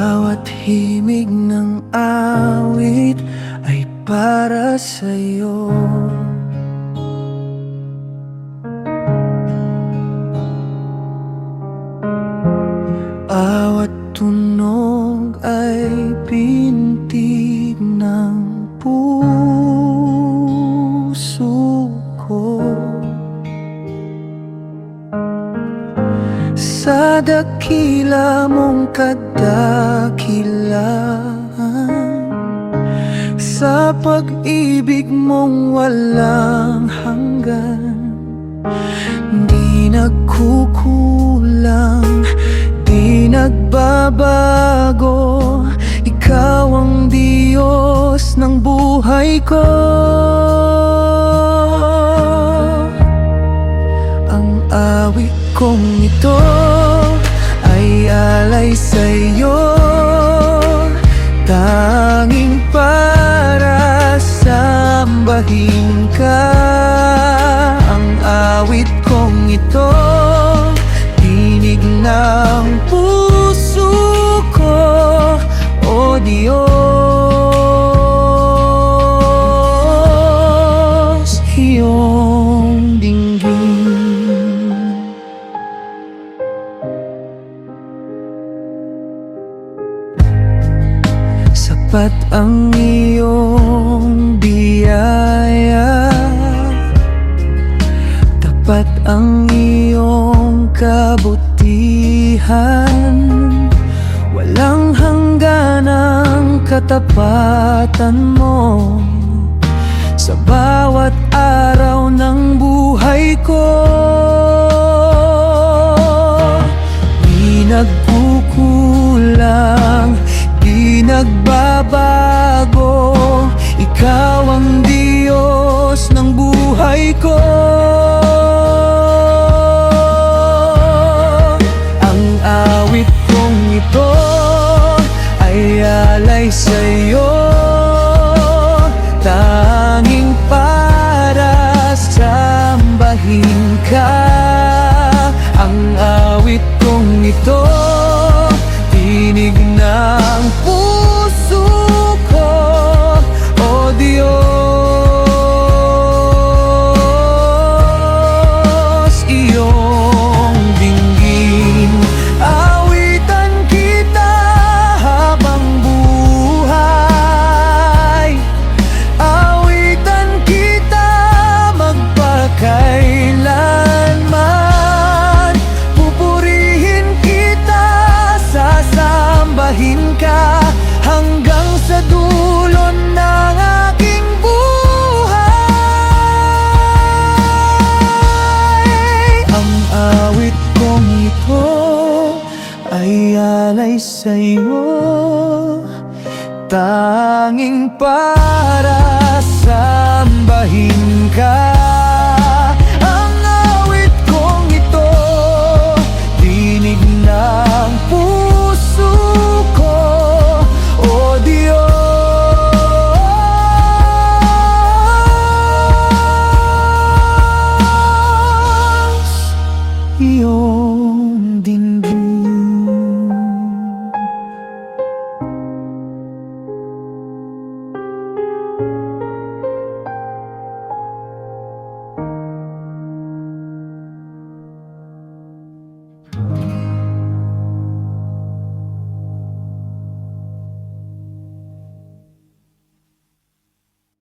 Bawat himig ng awit ay para sa'yo. Awat tunog ay pintig Sa dakila mong kadakilaan Sa pag-ibig mong walang hanggan Di nagkukulang, di nagbabago. Ikaw ang Diyos ng buhay ko. Ang awit kong ito ay sa'yo. Tanging para sambahin ka Ang awit kong ito Tinig ng puso Sapat ang iyong biyaya. Tapat ang iyong kabutihan. Walang hanggan ang katapatan mo. Sa bawat araw ng buhay ko alay sa'yo sasambahin ka Hanggang sa dulo ng aking buhay. Ang awit kong ito ay alay sa'yo. Tanging para sambahin ka Dios.